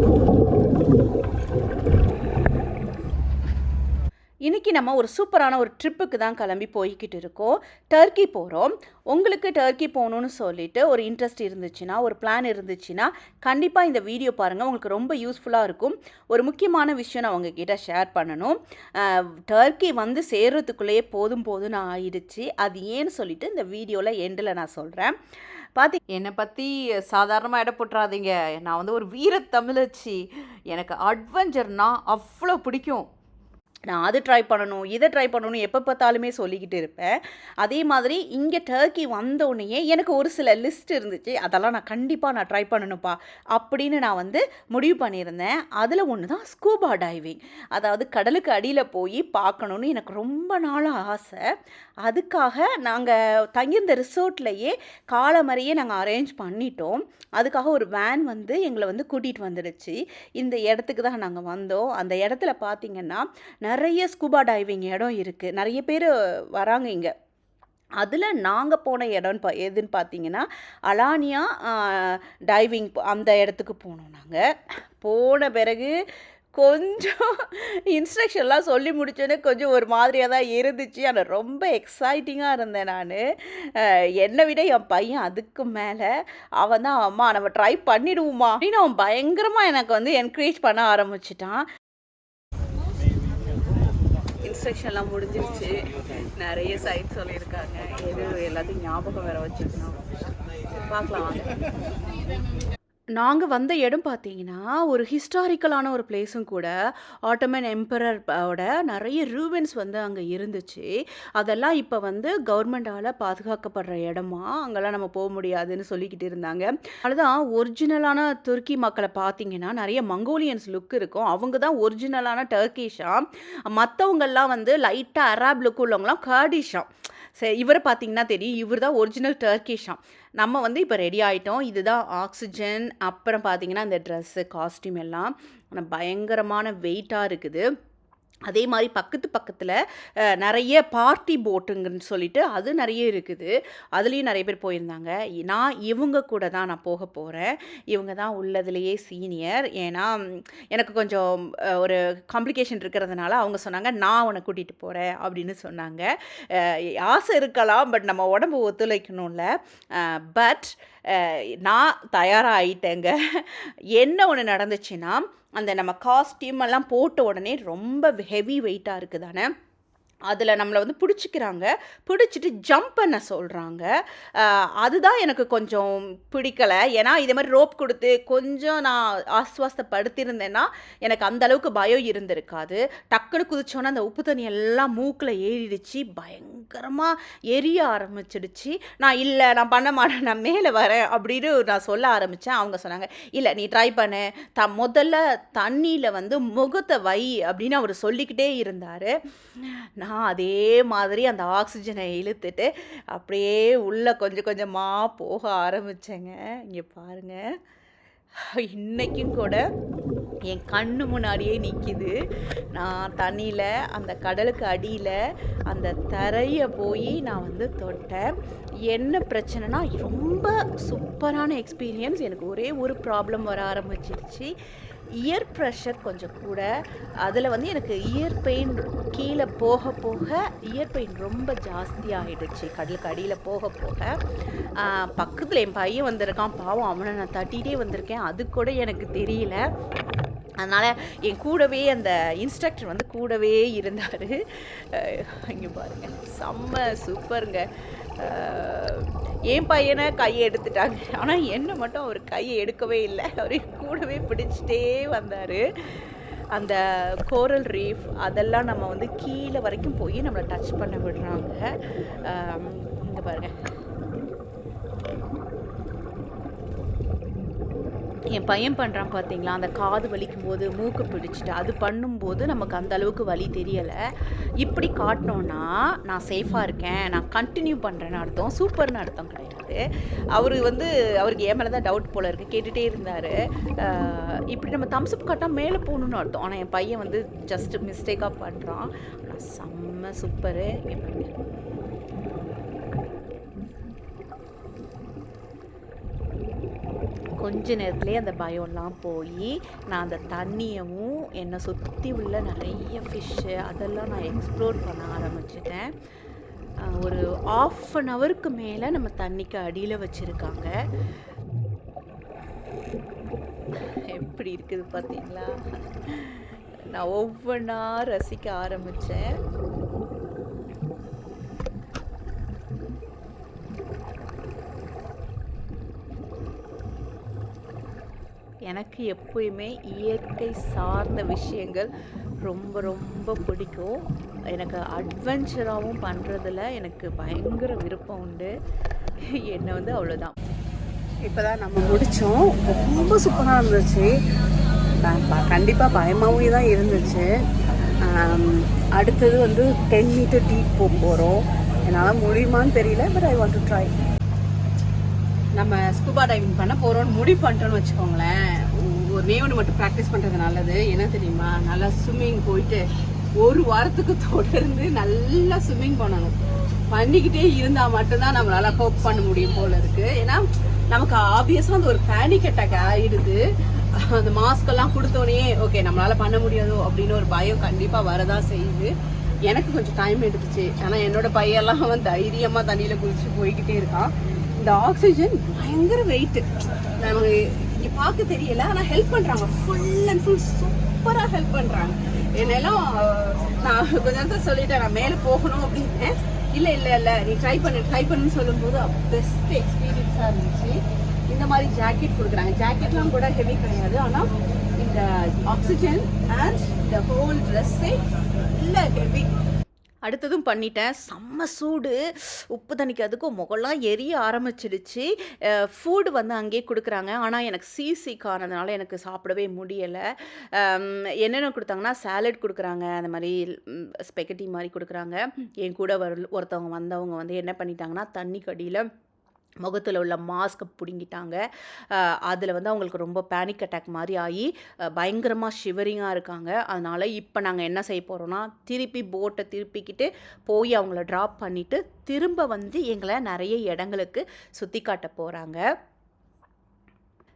よろしくお願いします。இன்றைக்கி நம்ம ஒரு சூப்பரான ஒரு ட்ரிப்புக்கு தான் கிளம்பி போய்கிட்டு இருக்கோம். டர்க்கி போகிறோம் உங்களுக்கு டர்க்கி போகணுன்னு சொல்லிட்டு ஒரு இன்ட்ரெஸ்ட் இருந்துச்சுன்னா ஒரு பிளான் இருந்துச்சுன்னா கண்டிப்பாக இந்த வீடியோ பாருங்கள் உங்களுக்கு ரொம்ப யூஸ்ஃபுல்லாக இருக்கும். ஒரு முக்கியமான விஷயம் நான் உங்ககிட்ட ஷேர் பண்ணணும். டர்க்கி வந்து சேர்றதுக்குள்ளேயே போதும் போதும்னு ஆயிடுச்சு. அது ஏன்னு சொல்லிட்டு இந்த வீடியோவில் எண்டில் நான் சொல்கிறேன் பார்த்தி என்னை பற்றி சாதாரணமாக இட போட்டுறாதீங்க. நான் வந்து ஒரு வீர தமிழச்சி எனக்கு அட்வென்ச்சர்னால் அவ்வளோ பிடிக்கும். நான் அது ட்ரை பண்ணணும் இதை ட்ரை பண்ணணும் எப்போ பார்த்தாலுமே சொல்லிக்கிட்டு இருப்பேன். அதே மாதிரி இங்கே டர்க்கி வந்த உடனேயே எனக்கு ஒரு சில லிஸ்ட் இருந்துச்சு. அதெல்லாம் நான் கண்டிப்பாக நான் ட்ரை பண்ணணும்ப்பா அப்படின்னு நான் வந்து முடிவு பண்ணியிருந்தேன். அதில் ஒன்று தான் ஸ்கூபா டைவிங் அதாவது கடலுக்கு அடியில் போய் பார்க்கணுன்னு எனக்கு ரொம்ப நாளாக ஆசை. அதுக்காக நாங்கள் தங்கியிருந்த ரிசோர்ட்லேயே காலமறையே நாங்கள் அரேஞ்ச் பண்ணிட்டோம். அதுக்காக ஒரு வேன் வந்து எங்களை வந்து கூட்டிகிட்டு வந்துடுச்சு. இந்த இடத்துக்கு தான் நாங்கள் வந்தோம். அந்த இடத்துல பார்த்தீங்கன்னா நிறைய ஸ்கூபா டைவிங் இடம் இருக்குது நிறைய பேர் வராங்க இங்கே. அதில் நாங்கள் போன இடம்னு பா எதுன்னு பார்த்தீங்கன்னா அலானியா டைவிங் அந்த இடத்துக்கு போனோம் நாங்கள் போன பிறகு கொஞ்சம் இன்ஸ்ட்ரக்ஷன்லாம் சொல்லி முடிச்சோன்னே கொஞ்சம் ஒரு மாதிரியாக தான் இருந்துச்சு. ஆனால் ரொம்ப எக்ஸைட்டிங்காக இருந்தேன் நான். என்னை விட என் பையன் அதுக்கு மேலே அவன் தான் அம்மா நம்ம ட்ரை பண்ணிடுவோமா அப்படின்னு அவன் பயங்கரமாக எனக்கு வந்து என்கரேஜ் பண்ண ஆரம்பிச்சிட்டான். கன்ஸ்ட்ரக்ஷன்லாம் முடிஞ்சிருச்சு. நிறைய சைட் சொல்லியிருக்காங்க. எது எல்லாத்தையும் ஞாபகம் வேற வச்சுக்கணும். பார்க்கலாம். வாங்க நாங்கள் வந்த இடம் பார்த்தீங்கன்னா ஒரு ஹிஸ்டாரிக்கலான ஒரு பிளேஸும் கூட ஆட்டோமன் எம்பரோட நிறைய ரூபன்ஸ் வந்து அங்கே இருந்துச்சு. அதெல்லாம் இப்போ வந்து கவர்மெண்டால் பாதுகாக்கப்படுற இடமா அங்கெல்லாம் நம்ம போக முடியாதுன்னு சொல்லிக்கிட்டு இருந்தாங்க. அதுதான் ஒரிஜினலான துருக்கி மக்களை பார்த்தீங்கன்னா நிறைய மங்கோலியன்ஸ் லுக் இருக்கும். அவங்க தான் ஒரிஜினலான டர்க்கிஷா மற்றவங்கெல்லாம் வந்து லைட்டாக அராப் லுக் உள்ளவங்களாம் கர்டிஷாம். சரி இவரை பார்த்தீங்கன்னா தெரியும் இவர் தான் ஒரிஜினல் டர்க்கிஷாம் நம்ம வந்து இப்போ ரெடி ஆகிட்டோம் இதுதான் ஆக்சிஜன் அப்புறம் பார்த்தீங்கன்னா இந்த ட்ரெஸ்ஸு காஸ்டியூம் எல்லாம். ஆனால் பயங்கரமான வெயிட்டாக இருக்குது. அதே மாதிரி பக்கத்து பக்கத்தில் நிறைய பார்ட்டி போட்டுங்கன்னு சொல்லிட்டு அது நிறைய இருக்குது. அதுலேயும் நிறைய பேர் போயிருந்தாங்க. நான் இவங்க கூட தான் நான் போக போகிறேன் இவங்க தான் உள்ளதுலேயே சீனியர். ஏன்னா எனக்கு கொஞ்சம் ஒரு காம்ப்ளிகேஷன் இருக்கிறதுனால அவங்க சொன்னாங்க நான் உன்னை கூட்டிகிட்டு போகிறேன் அப்படின்னு சொன்னாங்க. ஆசை இருக்கலாம் பட் நம்ம உடம்பு ஒத்துழைக்கணும்ல. பட் நான் தயாராகிட்டேங்க என்ன ஒன்று நடந்துச்சுன்னா அந்த நம்ம காஸ்டியூம் எல்லாம் போட்ட உடனே ரொம்ப ஹெவி வெயிட்டாக இருக்குது தானே அதில் நம்மளை வந்து பிடிச்சிக்கிறாங்க. பிடிச்சிட்டு ஜம்ப் பண்ண சொல்கிறாங்க அதுதான் எனக்கு கொஞ்சம் பிடிக்கலை. ஏன்னா இதே மாதிரி ரோப் கொடுத்து கொஞ்சம் நான் ஆஸ்வாசப்படுத்தியிருந்தேன்னா எனக்கு அந்த அளவுக்கு பயம் இருந்திருக்காது. டக்குன்னு குதிச்சோன்னே அந்த உப்பு தண்ணி எல்லாம் மூக்கில் ஏறிடுச்சு. பயங்கரமாக எரிய ஆரம்பிச்சிடுச்சு. நான் இல்லை நான் பண்ண மாட்டேன் நான் மேலே வரேன் அப்படின்னு நான் சொல்ல ஆரம்பித்தேன் அவங்க சொன்னாங்க இல்லை நீ ட்ரை பண்ணு. த முதல்ல தண்ணியில் வந்து முகத்தை வை அப்படின்னு அவர் சொல்லிக்கிட்டே இருந்தார். நான் அதே மாதிரி அந்த ஆக்சிஜனை இழுத்துட்டு அப்படியே உள்ளே கொஞ்சம் கொஞ்சமாக போக ஆரம்பித்தேங்க இங்கே பாருங்கள் இன்றைக்கும் கூட என் கண்ணு முன்னாடியே நிற்கிது நான் தண்ணியில் அந்த கடலுக்கு அடியில் அந்த தரையை போய் நான் வந்து தொட்டேன். என்ன பிரச்சனைனா ரொம்ப சூப்பரான எக்ஸ்பீரியன்ஸ் எனக்கு ஒரே ஒரு ப்ராப்ளம் வர ஆரம்பிச்சிருச்சு. இயர் ப்ரெஷர் கொஞ்சம் கூட. அதில் வந்து எனக்கு இயர் பெயின் கீழே போக போக இயர் பெயின் ரொம்ப ஜாஸ்தி ஆகிடுச்சு கடலுக்கு அடியில் போக போக. பக்கத்தில் என் பையன் வந்திருக்கான். பாவம் அவனை நான் தட்டிகிட்டே வந்திருக்கேன். அது கூட எனக்கு தெரியல. அதனால் என் கூடவே அந்த இன்ஸ்ட்ரக்டர் வந்து கூடவே இருந்தார். இங்கே பாருங்கள் செம்ம சூப்பருங்க என் பையனை கையை எடுத்துட்டாங்க. ஆனால் என்னை மட்டும் அவர் கையை எடுக்கவே இல்லை. அவர் கூடவே பிடிச்சிட்டே வந்தார். அந்த கோரல் ரீஃப் அதெல்லாம் நம்ம வந்து கீழே வரைக்கும் போய் நம்மளை டச் பண்ண விடுறாங்க. இங்கே பாருங்கள் என் பையன் பண்ணுறான் பார்த்தீங்களா அந்த காது வலிக்கும் போது மூக்கு பிடிச்சிட்டு அது பண்ணும்போது நமக்கு அந்த அளவுக்கு வலி தெரியலை. இப்படி காட்டினோன்னா நான் சேஃபாக இருக்கேன் நான் கண்டினியூ பண்ணுறேன்னு அர்த்தம். சூப்பர்னு அர்த்தம் கிடையாது. அவர் வந்து அவருக்கு என் மேலே தான் டவுட் போல் இருக்குது கேட்டுகிட்டே இருந்தார். இப்படி நம்ம தம்ஸ்அப் காட்டால் மேலே போகணுன்னு அர்த்தம். ஆனால் என் பையன் வந்து ஜஸ்ட் மிஸ்டேக்காக பண்ணுறான் ஆனால் செம்ம சூப்பரு இங்கே பாருங்க கொஞ்ச நேரத்துலேயே அந்த பயம்லாம் போய் நான் அந்த தண்ணியவும் என்னை சுற்றி உள்ள நிறைய ஃபிஷ்ஷு அதெல்லாம் நான் எக்ஸ்ப்ளோர் பண்ண ஆரம்பிச்சிட்டேன். ஒரு ஆஃப் அன் ஹவருக்கு மேலே நம்ம தண்ணிக்கு அடியில் வச்சுருக்காங்க. எப்படி இருக்குது பார்த்தீங்களா? நான் ஒவ்வொன்றா ரசிக்க ஆரம்பித்தேன் எனக்கு எப்பயுமே இயற்கை சார்ந்த விஷயங்கள் ரொம்ப ரொம்ப பிடிக்கும். எனக்கு அட்வென்ச்சராகவும் பண்ணுறதுல எனக்கு பயங்கர விருப்பம் உண்டு. என்னை வந்து அவ்வளோதான் இப்போ தான் நம்ம முடித்தோம் ரொம்ப சூப்பராக இருந்துச்சு. கண்டிப்பாக பயமாகவும் தான் இருந்துச்சு. அடுத்தது வந்து டென் மீட்டர் டீப் போக போகிறோம் என்னால் முடியுமான்னு தெரியல but I want to try நம்ம ஸ்கூபா டைவிங் பண்ண போகிறோம்னு முடிவு பண்ணிட்டோம்னு வச்சுக்கோங்களேன். ஒரு நே ஒன்று மட்டும் ப்ராக்டிஸ் பண்ணுறது நல்லது. என்ன தெரியுமா? நல்லா ஸ்விம்மிங் போயிட்டு ஒரு வாரத்துக்கு தொடர்ந்து நல்லா ஸ்விம்மிங் பண்ணணும். பண்ணிக்கிட்டே இருந்தால் மட்டும்தான் நம்மளால கோப் பண்ண முடியும் போல இருக்கு. ஏன்னா நமக்கு ஆப்வியஸாக அந்த ஒரு பேனிக் அட்டாக் ஆயிடுது. அந்த மாஸ்க் எல்லாம் கொடுத்தோடனே ஓகே நம்மளால பண்ண முடியாதோ அப்படின்னு ஒரு பயம் கண்டிப்பாக வரதான் செய்யுது. எனக்கு கொஞ்சம் டைம் எடுத்துச்சு. ஆனால் என்னோட பையெல்லாம் அவன் தைரியமாக தண்ணியில் குதிச்சு போய்கிட்டே இருக்கான். இந்த ஆக்சிஜன் பயங்கர வெயிட் நமக்கு பார்க்க தெரியல ஆனால் ஹெல்ப் பண்ணுறாங்க ஃபுல் அண்ட் ஃபுல் சூப்பராக ஹெல்ப் பண்ணுறாங்க என்னெல்லாம் நான் கொஞ்ச நேரத்தில் சொல்லிட்டேன் நான் மேலே போகணும் அப்படின்னு. இல்லை இல்லை இல்லை. நீ ட்ரை பண்ணு ட்ரை பண்ணுன்னு சொல்லும்போது பெஸ்ட் எக்ஸ்பீரியன்ஸாக இருந்துச்சு. இந்த மாதிரி ஜாக்கெட் கொடுக்குறாங்க. ஜாக்கெட்லாம் கூட ஹெவி கிடையாது. ஆனால் இந்த ஆக்சிஜன் அண்ட் இந்த ஹோல் ட்ரெஸ்ஸே இல்லை ஹெவி அடுத்ததும் பண்ணிட்டேன். செம்ம சூடு. உப்பு தண்ணிக்கு அதுக்கும் முகம்லாம் எரிய ஆரம்பிச்சிடுச்சு. ஃபுட் வந்து அங்கேயே கொடுக்குறாங்க. ஆனால் எனக்கு சிசி காரணதுனால எனக்கு சாப்பிடவே முடியலை. என்னென்ன கொடுத்தாங்கன்னா சாலட் கொடுக்குறாங்க. அந்த மாதிரி ஸ்பெகட்டி மாதிரி கொடுக்குறாங்க. என் கூட வர ஒருத்தவங்க வந்தவங்க வந்து என்ன பண்ணிட்டாங்கன்னா தண்ணி கடியில் முகத்தில் உள்ள மாஸ்க்கை பிடுங்கிட்டாங்க. அதில் வந்து அவங்களுக்கு ரொம்ப பேனிக் அட்டாக் மாதிரி ஆகி பயங்கரமாக ஷிவரிங்காக இருக்காங்க. அதனால் இப்போ நாங்கள் என்ன செய்ய போகிறோன்னா திருப்பி போட்டை திருப்பிக்கிட்டு போய் அவங்கள ட்ராப் பண்ணிவிட்டு திரும்ப வந்து எங்களை நிறைய இடங்களுக்கு சுற்றி காட்ட போகிறாங்க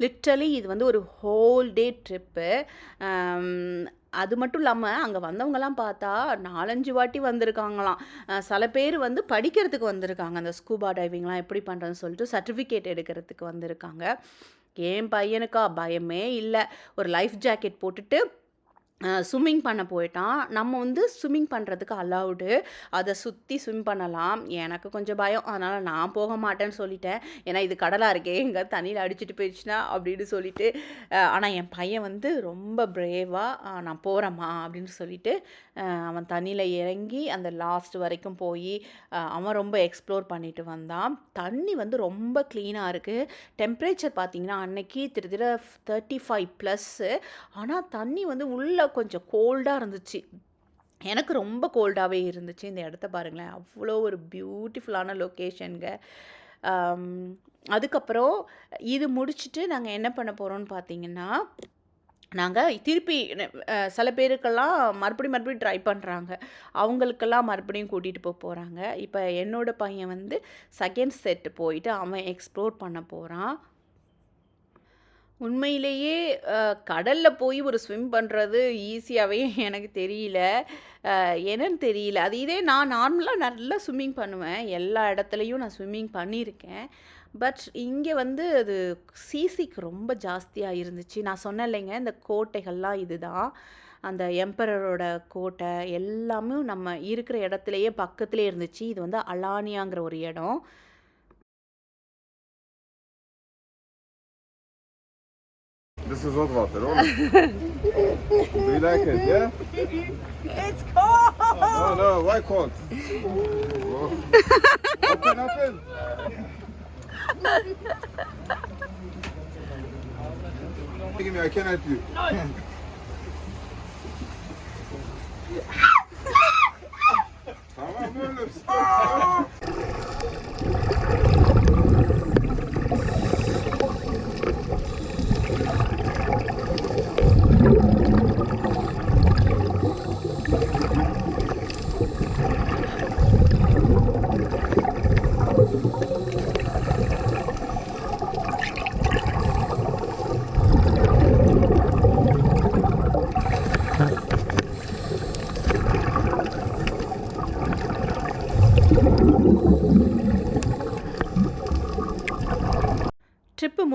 லிட்ரலி இது வந்து ஒரு ஹோல் டே ட்ரிப்பு அது மட்டும் இல்லாமல் அங்கே வந்தவங்கலாம் பார்த்தா நாலஞ்சு வாட்டி வந்திருக்காங்களாம். சில பேர் வந்து படிக்கிறதுக்கு வந்திருக்காங்க. அந்த ஸ்கூபா டைவிங்லாம் எப்படி பண்ணுறதுன்னு சொல்லிட்டு சர்டிஃபிகேட் எடுக்கிறதுக்கு வந்திருக்காங்க. என் பையனுக்கா பயமே இல்லை. ஒரு லைஃப் ஜாக்கெட் போட்டுட்டு ஸ்விம்மிங் பண்ண போயிட்டான். நம்ம வந்து ஸ்விம்மிங் பண்ணுறதுக்கு அலௌடு அதை சுற்றி ஸ்விம் பண்ணலாம். எனக்கு கொஞ்சம் பயம். அதனால் நான் போக மாட்டேன்னு சொல்லிட்டேன். ஏன்னா இது கடலாக இருக்கே. எங்கே தண்ணியில் அடிச்சிட்டு போயிடுச்சுன்னா அப்படின்னு சொல்லிட்டு ஆனால் என் பையன் வந்து ரொம்ப பிரேவாக நான் போகிறேம்மா அப்படின்னு சொல்லிட்டு அவன் தண்ணியில் இறங்கி அந்த லாஸ்ட் வரைக்கும் போய் அவன் ரொம்ப எக்ஸ்ப்ளோர் பண்ணிட்டு வந்தான். தண்ணி வந்து ரொம்ப க்ளீனாக இருக்குது டெம்பரேச்சர் பார்த்தீங்கன்னா அன்னைக்கு திரு திருத்திர தேர்ட்டி ஃபைவ் ப்ளஸ்ஸு ஆனால் தண்ணி வந்து உள்ளே கொஞ்சம் கோல்டாக இருந்துச்சு. எனக்கு ரொம்ப கோல்டாகவே இருந்துச்சு. இந்த இடத்த பாருங்களேன். அவ்வளோ ஒரு பியூட்டிஃபுல்லான லொக்கேஷனுங்க அதுக்கப்புறம் இது முடிச்சுட்டு நாங்கள் என்ன பண்ண போகிறோம்னு பார்த்தீங்கன்னா நாங்கள் திருப்பி சில பேருக்கெல்லாம் மறுபடியும் மறுபடியும் ட்ரை பண்ணுறாங்க அவங்களுக்கெல்லாம் மறுபடியும் கூட்டிகிட்டு போக போகிறாங்க இப்போ என்னோடய பையன் வந்து செகண்ட் செட் போயிட்டு அவன் எக்ஸ்ப்ளோர் பண்ண போகிறான் உண்மையிலேயே கடலில் போய் ஒரு ஸ்விம் பண்ணுறது ஈஸியாகவே எனக்கு தெரியல. என்னன்னு தெரியல. அது இதே நான் நார்மலாக நல்லா ஸ்விம்மிங் பண்ணுவேன். எல்லா இடத்துலையும் நான் ஸ்விம்மிங் பண்ணியிருக்கேன். பட் இங்கே வந்து அது சிசிக்கு ரொம்ப ஜாஸ்தியாக இருந்துச்சு. நான் சொன்னேன் இல்லைங்க இந்த கோட்டைகள்லாம் இதுதான். அந்த எம்பரரோட கோட்டை எல்லாமே நம்ம இருக்கிற இடத்துலையே பக்கத்துலேயே இருந்துச்சு. இது வந்து அலானியாங்கிற ஒரு இடம். This is hot water, all. Do you like it, yeah? It's cold! No, no, why cold? Oh. Open, open. Give me, I can help you. Tamam oğlum,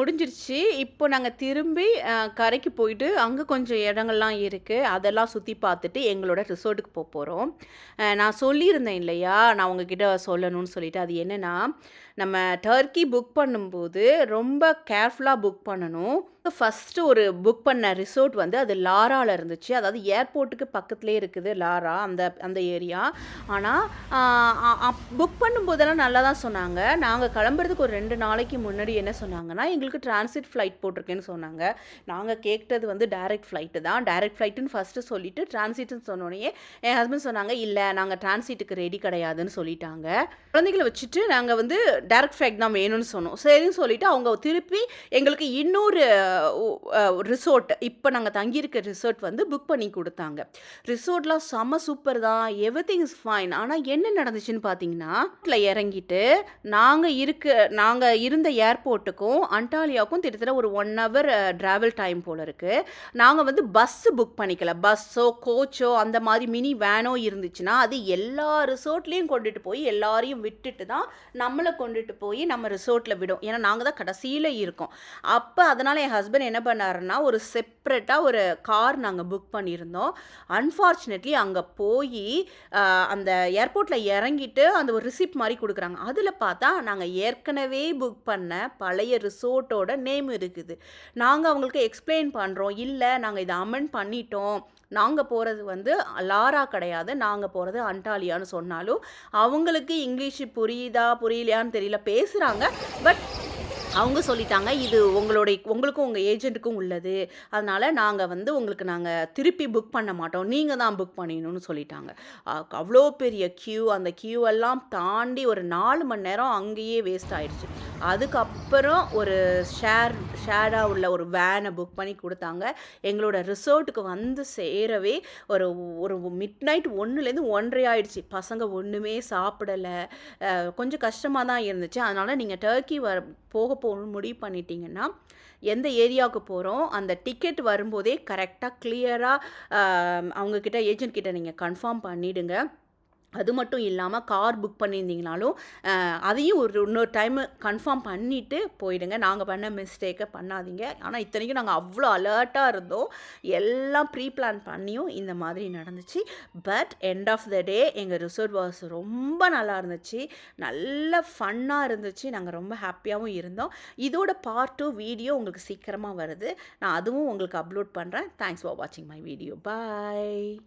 முடிஞ்சிருச்சு. இப்போ நாங்கள் திரும்பி கரைக்கு போயிட்டு அங்கே கொஞ்சம் இடங்கள்லாம் இருக்குது அதெல்லாம் சுற்றி பார்த்துட்டு எங்களோட ரிசோர்ட்டுக்கு போக போகிறோம் நான் சொல்லியிருந்தேன் இல்லையா? நான் உங்ககிட்ட சொல்லணும்னு சொல்லிட்டு அது என்னென்னா நம்ம டர்க்கி புக் பண்ணும்போது ரொம்ப கேர்ஃபுல்லாக புக் பண்ணணும். ஃபஸ்ட்டு ஒரு புக் பண்ண ரிசோர்ட் வந்து அது லாராவில் இருந்துச்சு. அதாவது ஏர்போர்ட்டுக்கு பக்கத்துலேயே இருக்குது லாரா அந்த அந்த ஏரியா ஆனால் புக் பண்ணும்போதெல்லாம் நல்லா தான் சொன்னாங்க. நாங்கள் கிளம்புறதுக்கு ஒரு ரெண்டு நாளைக்கு முன்னாடி என்ன சொன்னாங்கன்னா எங்களுக்கு டிரான்சிட் ஃப்ளைட் போட்டிருக்கேன்னு சொன்னாங்க. நாங்கள் கேட்டது வந்து டைரக்ட் ஃப்ளைட்டு தான். டைரக்ட் ஃப்ளைட்டுன்னு ஃபஸ்ட்டு சொல்லிட்டு டிரான்சிட்னு சொன்னோடனே என் ஹஸ்பண்ட் சொன்னாங்க இல்லை நாங்கள் டிரான்சிட்டுக்கு ரெடி கிடையாதுன்னு சொல்லிட்டாங்க. குழந்தைகளை வச்சுட்டு நாங்கள் வந்து டைரக்ட் ஃப்ளைட் தான் வேணும்னு சொன்னோம். சரின்னு சொல்லிவிட்டு அவங்க திருப்பி எங்களுக்கு இன்னொரு ரிசோர்ட் இப்போ நாங்கள் தங்கியிருக்க ரிசோர்ட் வந்து புக் பண்ணி கொடுத்தாங்க. ரிசோர்ட்லாம் செம்ம சூப்பர் தான். எவ்ரி திங் இஸ் ஃபைன் ஆனால் என்ன நடந்துச்சுன்னு பார்த்தீங்கன்னா இறங்கிட்டு நாங்கள் இருக்க நாங்கள் இருந்த ஏர்போர்ட்டுக்கும் அண்டாலியாவுக்கும் கிட்டத்தட்ட ஒரு ஒன் ஹவர் ட்ராவல் டைம் போல் இருக்குது நாங்கள் வந்து பஸ்ஸு புக் பண்ணிக்கல. பஸ்ஸோ கோச்சோ அந்த மாதிரி மினி வேனோ இருந்துச்சுன்னா அது எல்லா ரிசோர்ட்லேயும் கொண்டுட்டு போய் எல்லாரையும் விட்டுட்டு தான் நம்மளை கொண்டுட்டு போய் நம்ம ரிசோர்ட்டில் விடும். ஏன்னா நாங்கள் தான் கடைசியில் இருக்கோம். அப்போ அதனால் என் ஹஸ்பண்ட் என்ன பண்ணாருன்னா ஒரு செப்ரேட்டாக ஒரு கார் நாங்கள் புக் பண்ணியிருந்தோம். அன்ஃபார்ச்சுனேட்லி அங்கே போய் அந்த ஏர்போர்ட்டில் இறங்கிட்டு அந்த ஒரு ரிசிப்ட் மாதிரி கொடுக்குறாங்க. அதில் பார்த்தா நாங்கள் ஏற்கனவே புக் பண்ண பழைய ரிசோர்ட் ரிசோர்ட்டோட நேம் இருக்குது. நாங்கள் அவங்களுக்கு எக்ஸ்பிளைன் பண்ணுறோம் இல்லை நாங்கள் இதை அமெண்ட் பண்ணிட்டோம். நாங்கள் போகிறது வந்து லாரா கிடையாது. நாங்கள் போகிறது அண்டாலியான்னு சொன்னாலும் அவங்களுக்கு இங்கிலீஷ் புரியுதா புரியலையான்னு தெரியல பேசுகிறாங்க பட் அவங்க சொல்லிட்டாங்க இது உங்களுடைய உங்களுக்கும் உங்கள் ஏஜென்ட்டுக்கும் உள்ளது. அதனால் நாங்கள் வந்து உங்களுக்கு நாங்கள் திருப்பி புக் பண்ண மாட்டோம். நீங்கள் தான் புக் பண்ணிடணும்னு சொல்லிட்டாங்க. அவ்வளோ பெரிய க்யூ அந்த க்யூ எல்லாம் தாண்டி ஒரு நாலு மணி நேரம் அங்கேயே வேஸ்ட் ஆயிடுச்சு. அதுக்கப்புறம் ஒரு ஷேர் ஷேராக உள்ள ஒரு வேனை புக் பண்ணி கொடுத்தாங்க. எங்களோட ரிசோர்ட்டுக்கு வந்து சேரவே ஒரு ஒரு மிட் நைட் ஒன்றுலேருந்து ஒன்றரை ஆயிடுச்சு. பசங்க ஒன்றுமே சாப்பிடலை. கொஞ்சம் கஷ்டமாக தான் இருந்துச்சு. அதனால் நீங்கள் டர்க்கி வர போக போகணும்னு முடிவு பண்ணிட்டீங்கன்னா எந்த ஏரியாவுக்கு போகிறோம் அந்த டிக்கெட் வரும்போதே கரெக்டாக கிளியராக அவங்கக்கிட்ட ஏஜென்ட் கிட்ட நீங்கள் கன்ஃபார்ம் பண்ணிவிடுங்க அது மட்டும் இல்லாமல் கார் புக் பண்ணியிருந்தீங்கனாலும் அதையும் ஒரு இன்னொரு டைமு கன்ஃபார்ம் பண்ணிவிட்டு போயிடுங்க. நாங்கள் பண்ண மிஸ்டேக்கை பண்ணாதீங்க. ஆனால் இத்தனைக்கும் நாங்கள் அவ்வளோ அலர்ட்டாக இருந்தோம். எல்லாம் ப்ரீ பிளான் பண்ணியும் இந்த மாதிரி நடந்துச்சு. But end of the day எங்கள் ரிசோர்ட் வாஸ் ரொம்ப நல்லா இருந்துச்சு. நல்ல ஃபன்னாக இருந்துச்சு. நாங்கள் ரொம்ப ஹாப்பியாகவும் இருந்தோம். இதோட பார்ட் டூ வீடியோ உங்களுக்கு சீக்கிரமாக வருது. நான் அதுவும் உங்களுக்கு அப்லோட் பண்ணுறேன் தேங்க்ஸ் ஃபார் வாட்சிங் மை வீடியோ பாய்